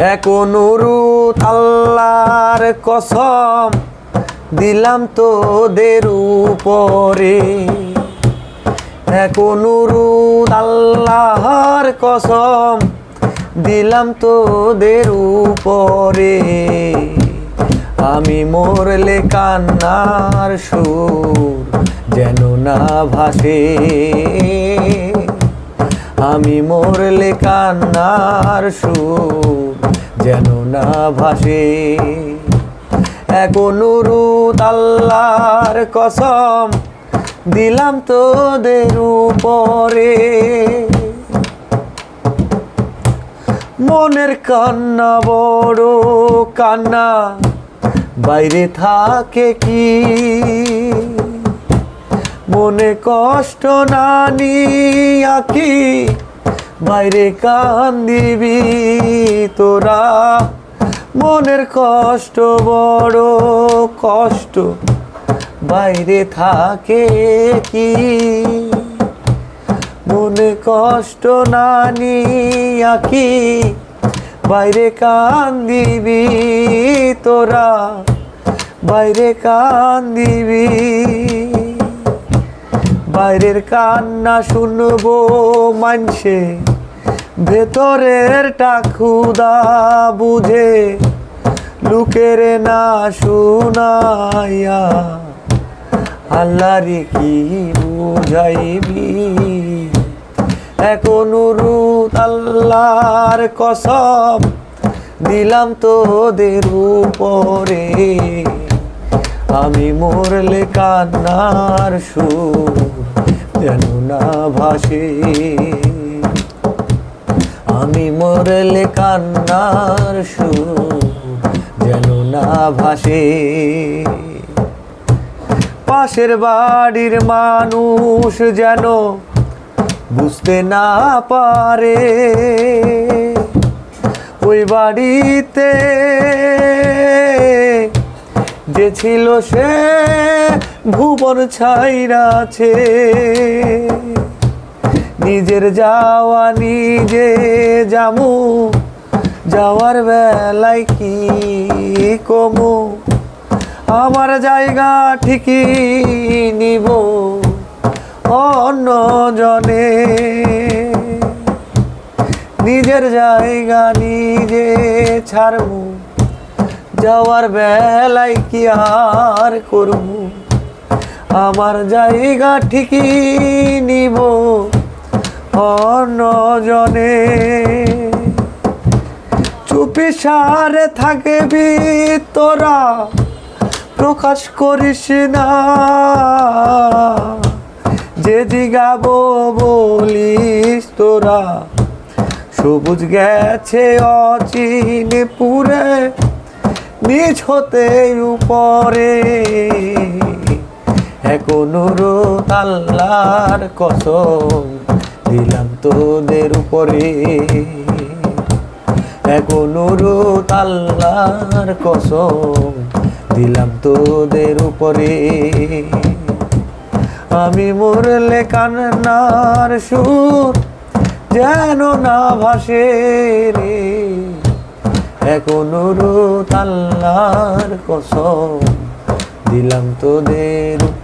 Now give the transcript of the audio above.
এক আল্লাহর কসম দিলাম তোদের উপরে। এক অনুরোধ আল্লাহর কসম দিলাম তোদের উপরে। আমি মরলে কান্নার সুর যেন না ভাসে। আমি মরলে কান্নার সুর যেন না ভাসে। এক অনুরোধ আল্লাহর কসম দিলাম তোদের উপরে। মনের কান্না বড় কান্না, বাইরে থাকে কি? মনে কষ্ট না নিয়া কি বাইরে কান্দিবি তোরা। মনের কষ্ট, বড় কষ্ট, বাইরে থাকে কি? মনে কষ্ট না নিয়া কি বাইরে কান্দিবি তোরা। বাইরে কান্দিবি। বাইরের কান্না শুনব মানছে ভেতরের টাকুদা বুঝে, লুকের না শুনাইয়া আল্লাহরে কি বুঝাইবি? এক অনুরোধ আল্লাহর কসম, দিলাম তোদের উপরে। আমি মরলে কান্নার সুর যেন না ভাসে আমি মরলে কান্নার সুর যেন না ভাসে পাশের বাড়ির মানুষ যেন বুঝতে না পারে। ওই বাড়িতে যে ছিল সে ভুবন ছাইরাছে নিজের যাওয়া নিজে যামু। যাওয়ার বেলায় কি কমু? আমার জায়গা ঠিকই নিব অন্য জনে নিজের জায়গা নিজে ছাড়বো। যাওয়ার বেলায় কি আর করব? আমার জায়গা ঠিকই নিব অন্য জনে চুপি সারে থাকবি তোরা প্রকাশ করিস না। যে জিগাবো বলিস তোরা, সবুজ গেছে অচিন পুরে। নিজ হতে উপরে। এক অনুরোধ আল্লাহর কসম দিলাম তোদের উপরে। এক অনুরোধ আল্লাহর কসম দিলাম তোদের উপরে। আমি মরলে কান্নার সুর যেন না ভাসে রে। এক অনুরোধ আল্লাহর কসম দিলাম তোদের